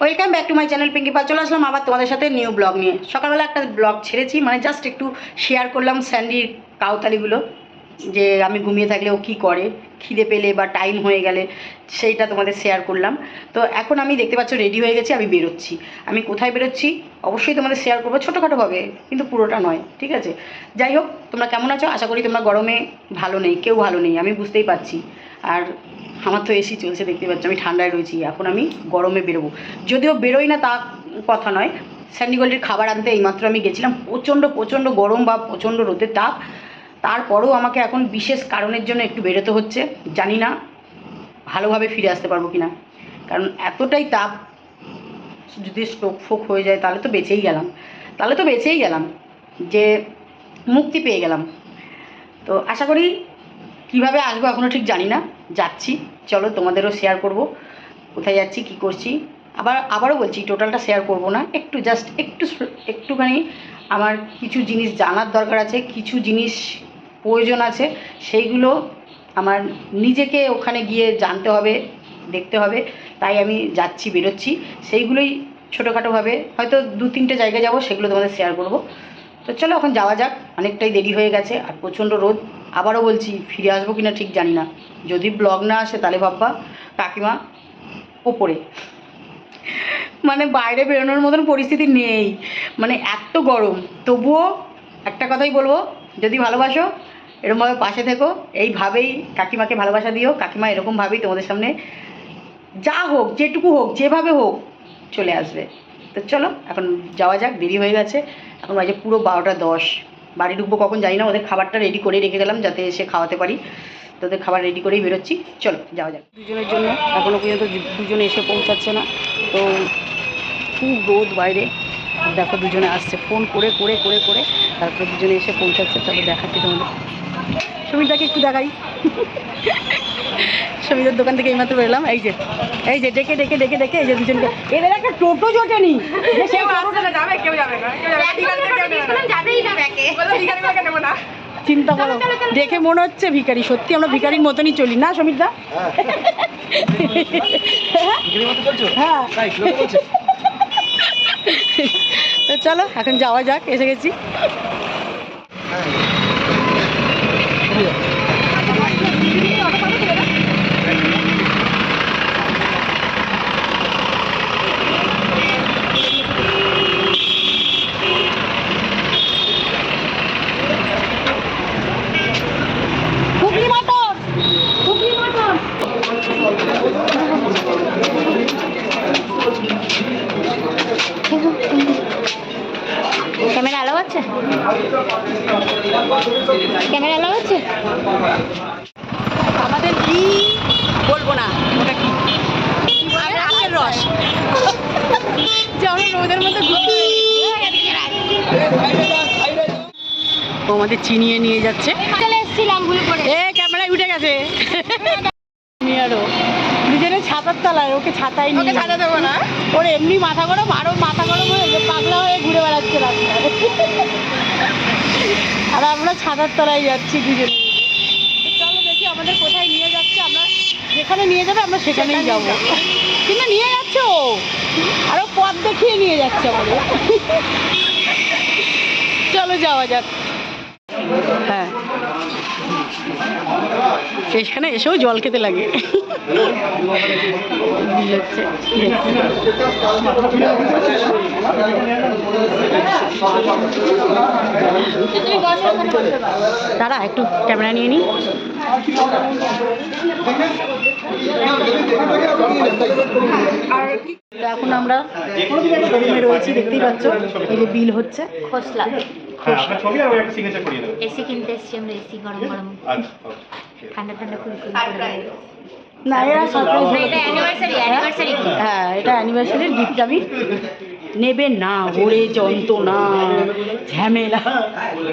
Welcome back to my channel Pinki Pal চলে আসলাম আবার তোমাদের সাথে নিউ ব্লগ নিয়ে। সকালবেলা একটা ব্লগ ছেড়েছি মানে জাস্ট একটু শেয়ার করলাম স্যান্ডির কাউতালিগুলো, যে আমি ঘুমিয়ে থাকলে ও কী করে, খিদে পেলে বা টাইম হয়ে গেলে, সেইটা তোমাদের শেয়ার করলাম। তো এখন আমি দেখতে পাচ্ছ রেডি হয়ে গেছি, আমি বেরোচ্ছি। আমি কোথায় বেরোচ্ছি? অবশ্যই তোমাদের শেয়ার করব, ছোটোখাটোভাবে, কিন্তু পুরোটা নয়, ঠিক আছে? যাই হোক, তোমরা কেমন আছো? আশা করি তোমরা গরমে ভালো নেই, কেউ ভালো নেই, আমি বুঝতেই পারছি। আর আমার তো এসি চলছে, দেখতে পাচ্ছ, আমি ঠান্ডায় রয়েছি, এখন আমি গরমে বেরোবো। যদিও বেরোই না তা কথা নয়, স্যান্ডিগোল্ডের খাবার আনতে এইমাত্র আমি গেছিলাম, প্রচণ্ড প্রচণ্ড গরম বা প্রচণ্ড রোদের তাপ। তারপরেও আমাকে এখন বিশেষ কারণের জন্য একটু বেরোতে হচ্ছে, জানি না ভালোভাবে ফিরে আসতে পারব কিনা। কারণ এতটাই তাপ, যদি স্ট্রোক ফোক হয়ে যায়, তাহলে তো বেঁচেই গেলাম। তাহলে তো বেঁচেই গেলাম, যে মুক্তি পেয়ে গেলাম। তো আশা করি কীভাবে আসব এখনও ঠিক জানি না। যাচ্ছি। চলো তোমাদেরও শেয়ার করব। কোথায় যাচ্ছি, কি করছি? আবার, আবারও বলছি টোটালটা শেয়ার করব না। একটু জাস্ট একটু একটুখানি আমার কিছু জিনিস জানার দরকার আছে, কিছু জিনিস প্রয়োজন আছে, সেইগুলো আমার নিজেকে ওখানে গিয়ে জানতে হবে, দেখতে হবে। তাই আমি যাচ্ছি, বেরোচ্ছি। সেইগুলোই ছোটোখাটোভাবে হয়তো দু তিনটে জায়গায় যাব, সেগুলো তোমাদের শেয়ার করব। তো চলো এখন যাওয়া যাক। অনেকটাই দেরি হয়ে গেছে, আর প্রচণ্ড রোদ। আবারও বলছি, ফিরে আসব কিনা ঠিক জানি না। যদি ব্লগ না আসে তাহলে ভাববা, কাকিমা ওপরে মানে বাইরে বেরোনোর মতন পরিস্থিতি নেই। মানে এত গরম। তবুও একটা কথাই বলব, যদি ভালোবাসো এরকমভাবে পাশে থেকো। এইভাবেই কাকিমাকে ভালোবাসা দিও। কাকিমা এরকমভাবেই তোমাদের সামনে যা হোক, যেটুকু হোক, যেভাবে হোক চলে আসবে। তো চলো, এখন যাওয়া যাক, দেরি হয়ে গেছে। এখন বাজে পুরো বারোটা দশ। বাড়ি ঢুকবো কখন জানি না, ওদের খাবারটা রেডি করে রেখে গেলাম যাতে এসে খাওয়াতে পারি। তো ওদের খাবার রেডি করেই বেরোচ্ছি। চলো, যাওয়া যাক। দুজনের জন্য এখনও পর্যন্ত দুজনে এসে পৌঁছাচ্ছে না। তো খুব রোদ বাইরে। দেখো দুজনে আসছে। ফোন করে করে করে করে তারপরে দুজনে এসে পৌঁছাচ্ছে। তাহলে দেখাচ্ছি তোমাদের। সুমিতাকে একটু দেখাই। সুমিতার দোকান থেকে এইমাত্র বেরোলাম। এই যে এই যে ডেকে ডেকে ডেকে ডেকে এই যে দুজনকে। এদের একটা টোটো জোটেনি। চিন্তা করো দেখে মনে হচ্ছে ভিখারি। সত্যি আমরা ভিখারির মতনই চলি না সমিতদা হ্যাঁ। তো চলো এখন যাওয়া যাক এসে গেছি। আছে ক্যামেরা আছে? আমাদের কি বলব না ওটা কি? আমরা রস। যে আমরা রোদের ও আমাদের চিনিয়ে নিয়ে যাচ্ছে। চলে এসেছিলাম ভুল করে। এ ক্যামেরায় উঠে গেছে। আরও দুজনে ছাতার তলায় ওকে ছাতায় নিয়ে ছাতা দেবো না? ওর এমনি মাথা গরম আরও মাথা গরম হয়ে পাগলা হয়ে ঘুরে বেড়াচ্ছে রাস্তায়। আর আমরা ছাতার তলায় যাচ্ছি দুজনে। চলো দেখি আমাদের কোথায় নিয়ে যাচ্ছে আমরা যেখানে নিয়ে যাবে আমরা সেখানেই যাব। কিন্তু নিয়ে যাচ্ছে? ও আরও পথ দেখিয়ে নিয়ে যাচ্ছে আমাদের। চলো যাওয়া যাক। হ্যাঁ। এখানে এসেও জল খেতে লাগে। দাঁড়া একটু ক্যামেরা নিয়ে নিই। তো এখন আমরা শোরুমে রয়েছি দেখতেই পাচ্ছ এই যে বিল হচ্ছে। খোসলা। হ্যাঁ ছবি আর একটা সিগনেচার করিয়ে দেবেন এসি কিনতে এসছি আমরা এসি গরম গরম। আচ্ছা। ঠান্ডা ঠান্ডা কুল কুল না এটা সারপ্রাইজ এটা অ্যানিভার্সারি অ্যানিভার্সারি হ্যাঁ এটা অ্যানিভার্সারির গিফট আমি নেবে না ওরে যন্ত্রণা ঝামেলা।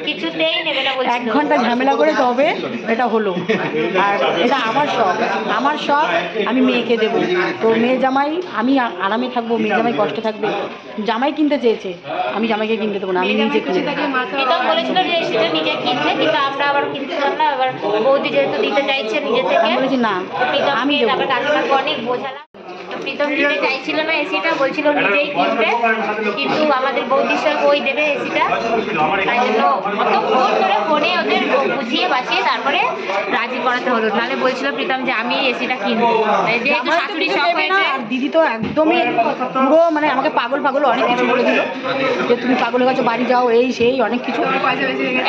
কিছুতেই নেবে না এক ঘণ্টা ঝামেলা করে তবে এটা হলো। আর এটা আমার শখ। আমার শখ আমি মেয়েকে দেবো। তো মেয়ে জামাই আমি আরামে থাকব মেয়ে জামাই কষ্টে থাকবে। জামাই কিনতে চেয়েছে আমি জামাইকে কিনতে দেবো না আমি নিজে কিনে দেবো। প্রীতম বলেছিল যে সেটা নিজে কিনতে কিন্তু আমরা আবার কিনতে না এবার বৌদি যেহেতু দিতে চাইছে নিজে থেকে আমি বলেছি না আমি অনেক বোঝালাম। প্রীতম দিতে চাইছিল না এসিটা বলছিল নিজেই কিনবে। কিন্তু আমাদের বৌদির সঙ্গে ওই দেবে এসিটা। তাই জন্য অতক্ষণ ধরে ফোনে ওদের বুঝিয়ে বাঁচিয়ে তারপরে রাজি করাতে হলো। নাহলে বলছিল প্রীতম যে আমি এসিটা কিনবো। যেহেতু শাশুড়ি শখ দেবে হয়েছে। আর দিদি তো একদমই পুরো মানে আমাকে পাগল পাগল অনেক কিছু বলে দিল। যে তুমি পাগল হয়ে গেছো বাড়ি যাও এই সেই অনেক কিছু।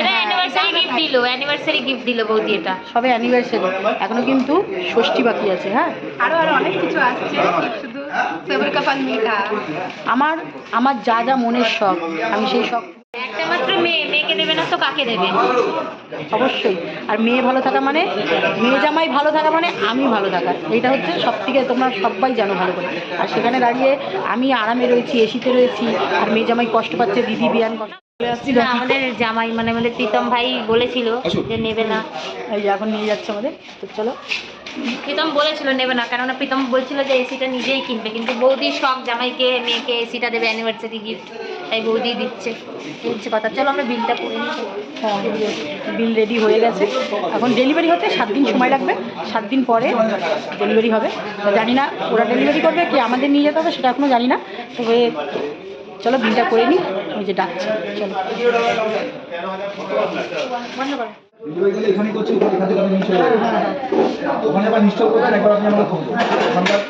এটা অ্যানিভার্সারি গিফট দিল অ্যানিভার্সারি গিফট দিল বৌদি এটা। সবে অ্যানিভার্সারি এখনও কিন্তু ষষ্ঠী বাকি আছে হ্যাঁ? আরও আরও অনেক কিছু আসছে। আমার আমার যা যা মনের শখ আমি সেই শখ। একটা মাত্র মেয়ে মেয়েকে দেবে না তো কাকে দেবে? অবশ্যই। আর মেয়ে ভালো থাকা মানে মেয়ে জামাই ভালো থাকা মানে আমি ভালো থাকা। এইটা হচ্ছে সব থেকে তোমরা সবাই জানো ভালো করে। আর সেখানে দাঁড়িয়ে আমি আরামে রয়েছি এসিতে রয়েছি আর মেয়ে জামাই কষ্ট পাচ্ছে দিদি বিয়ান কষ্ট না, আমাদের জামাই মানে আমাদের প্রীতম ভাই বলেছিল যে নেবে না। এই যে এখন নিয়ে যাচ্ছে আমাদের তো চলো। প্রীতম বলেছিল নেবে না কেননা প্রীতম বলছিল যে এসিটা নিজেই কিনবে কিন্তু বৌদি শখ জামাইকে মেয়েকে এসিটা দেবে অ্যানিভার্সারি গিফট তাই বৌদি দিচ্ছে। এই হচ্ছে কথা চলো আমরা বিলটা করে নিই। হ্যাঁ বিল রেডি হয়ে গেছে। এখন ডেলিভারি হতে সাত দিন সময় লাগবে সাত দিন পরে ডেলিভারি হবে। জানি না ওরা ডেলিভারি করবে কি আমাদের নিয়ে যেতে হবে সেটা এখনও জানি না। তবে চলো বিলটা করে নিই। ওই যে ডাকছে চলো। ওখানে এখান থেকে আপনি নিশ্চয় আবার করবেন একবার আপনি আমাকে ফোন করুন ওখানকার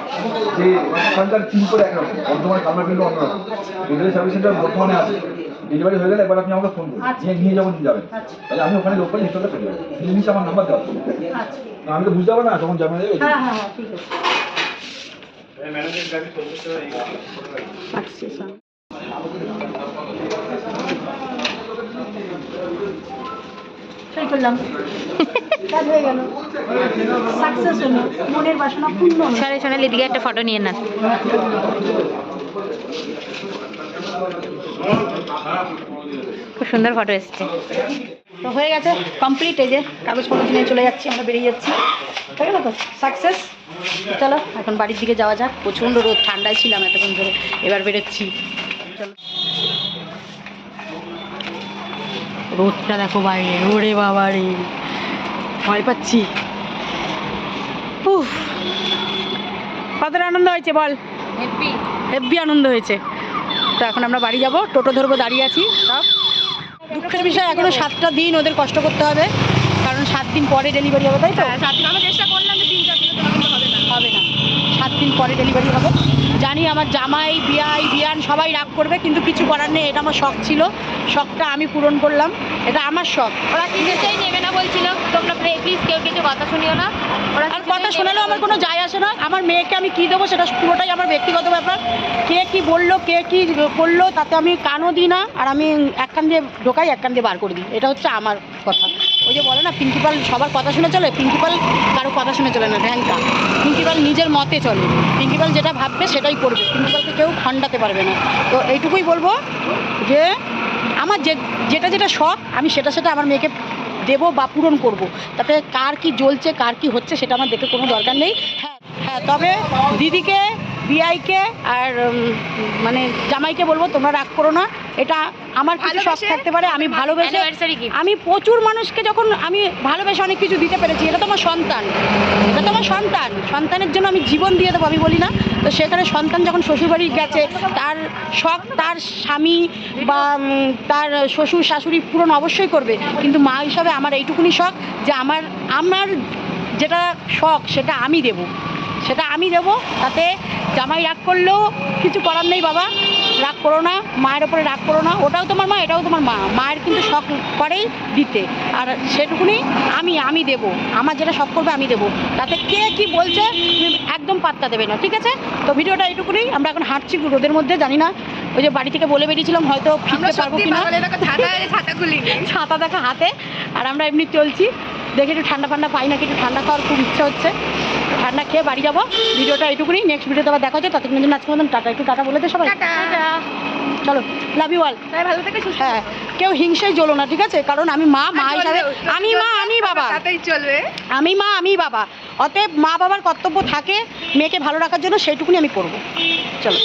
যে ওখানকার চিন করে একরকম বর্ধমান কিন্তু অন্যরকম ডেলিভারি সার্ভিস সেন্টার বর্ধমানে আছে। ডেলিভারি হয়ে গেলে একবার আপনি আমাকে ফোন করুন নিয়ে নিয়ে যাবেন। যাবেন তাহলে আমি ওখানে লোকাল হিস্টোটা পেয়ে যাব। সেই জিনিস আমার নাম্বার দেওয়া। আমি তো বুঝতে পারব না তখন জানা যাবে হ্যাঁ হ্যাঁ হ্যাঁ ঠিক আছে। সই করলাম। কাজ হয়ে গেল। সাকসেস হলো। মনের বাসনা পূর্ণ হলো। সরে সোনালি দিকে একটা ফটো নিয়ে না খুব সুন্দর ফটো এসছে। তো হয়ে গেছে কমপ্লিট এই যে কাগজপত্র নিয়ে চলে যাচ্ছি, আমরা বেরিয়ে যাচ্ছি। হয়ে গেল তো? সাকসেস চলো, এখন বাড়ির দিকে যাওয়া যাক। প্রচণ্ড রোদ, ঠান্ডায় ছিলাম এতক্ষণ ধরে। এবার বেরোচ্ছি। রোদটা দেখো বাইরে ওরে বাবা রে ভয় পাচ্ছি। উফ। কতটা আনন্দ হয়েছে বল? হেব্বি। আনন্দ হয়েছে। তো এখন আমরা বাড়ি যাব টোটো ধরবো দাঁড়িয়ে আছি। সব। দুঃখের বিষয় এখনও সাতটা দিন ওদের কষ্ট করতে হবে। কারণ সাত দিন পরে ডেলিভারি হবে তাই তো? হ্যাঁ সাত দিন। আমরা চেষ্টা করলাম যে তিন চার দিনে তোমার কিন্তু হবে না হবে না সাত দিন পরে ডেলিভারি হবে। জানি আমার জামাই বিয়াই বিয়ান সবাই রাগ করবে কিন্তু কিছু করার নেই এটা আমার শখ ছিল। শখটা আমি পূরণ করলাম। এটা আমার শখ। ওরা কিছুতেই নেবে না বলছিল? তোমরা প্লিজ কেউ কিছু কথা শুনিও না। ওরা আর কথা শোনালেও আমার কোনো যায় আসে না। আমার মেয়েকে আমি কী দেবো সেটা পুরোটাই আমার ব্যক্তিগত ব্যাপার। কে কি বলল কে কি করল তাতে আমি কানও দিই না। আর আমি এক কান দিয়ে ঢোকাই এক কান দিয়ে বার করে দিই। এটা হচ্ছে আমার কথা। ওই যে বলে না প্রিন্সিপাল সবার কথা শুনে চলে প্রিন্সিপাল কারও কথা শুনে চলে না ঢ্যাংকা প্রিন্সিপাল নিজের মতে চলে। প্রিন্সিপাল যেটা ভাববে সেটাই করবে। প্রিন্সিপালকে কেউ খণ্ডাতে পারবে না। তো এইটুকুই বলব যে, আমার যে, যেটা যেটা শখ, আমি সেটা সেটা আমার মেয়েকে দেবো বা পূরণ করব। তাতে কার কি জ্বলছে, কার কি হচ্ছে, সেটা আমার দেখে কোনো দরকার নেই। হ্যাঁ হ্যাঁ তবে দিদিকে বিআইকে আর মানে জামাইকে বলব তোমরা রাগ করো না। এটা আমার কিছু শখ থাকতে পারে আমি ভালোবেসে আমি প্রচুর মানুষকে যখন আমি ভালোবেসে অনেক কিছু দিতে পেরেছি এটা তো আমার সন্তান। এটা তো আমার সন্তান। সন্তানের জন্য আমি জীবন দিয়ে দেবো আমি বলি না। তো সেখানে সন্তান যখন শ্বশুরবাড়ি গেছে তার শখ তার স্বামী বা তার শ্বশুর শাশুড়ি পূরণ অবশ্যই করবে। কিন্তু মা হিসাবে আমার এইটুকুনি শখ যে আমার আমার যেটা শখ সেটা আমি দেব। সেটা আমি দেব। তাতে জামাই রাগ করলেও কিছু করার নেই বাবা। রাগ করো না মায়ের ওপরে রাগ করো না। ওটাও তোমার মা এটাও তোমার মা। মায়ের কিন্তু শখ করেই দিতে। আর সেটুকুনি আমি আমি দেব। আমার যেটা শখ করবে আমি দেব। তাতে কে কি বলছে একদম পাত্তা দেবে না ঠিক আছে? তো ভিডিওটা এটুকুনি। আমরা এখন হাঁটছি রোদের মধ্যে জানি না। ওই যে বাড়ি থেকে বলে বেরিয়েছিলাম হয়তো ফিরতে পারব কিনা। ছাতা দেখা হাতে। আর আমরা এমনি চলছি। দেখে একটু ঠান্ডা ফান্ডা পাই নাকি একটু ঠান্ডা খাওয়ার খুব ইচ্ছা হচ্ছে। ঠান্ডা খেয়ে বাড়ি যাব। ভিডিওটা এইটুকুনি। নেক্সট ভিডিওতে আবার দেখা হচ্ছে। ততক্ষণ জন্য আজকে মতন টাটা। একটু টাটা বলে দে সবাই। চলো লাভ ইউ অল তাই ভালো থেকে সুস্থ হ্যাঁ কেউ হিংসায় জ্বলো না ঠিক আছে? কারণ আমি মা মা হিসাবে আমি মা আমি বাবা। সাথেই চলবে। আমি মা আমি বাবা। অতএব মা বাবার কর্তব্য থাকে। মেয়েকে ভালো রাখার জন্য সেইটুকুনি আমি করব। চলো।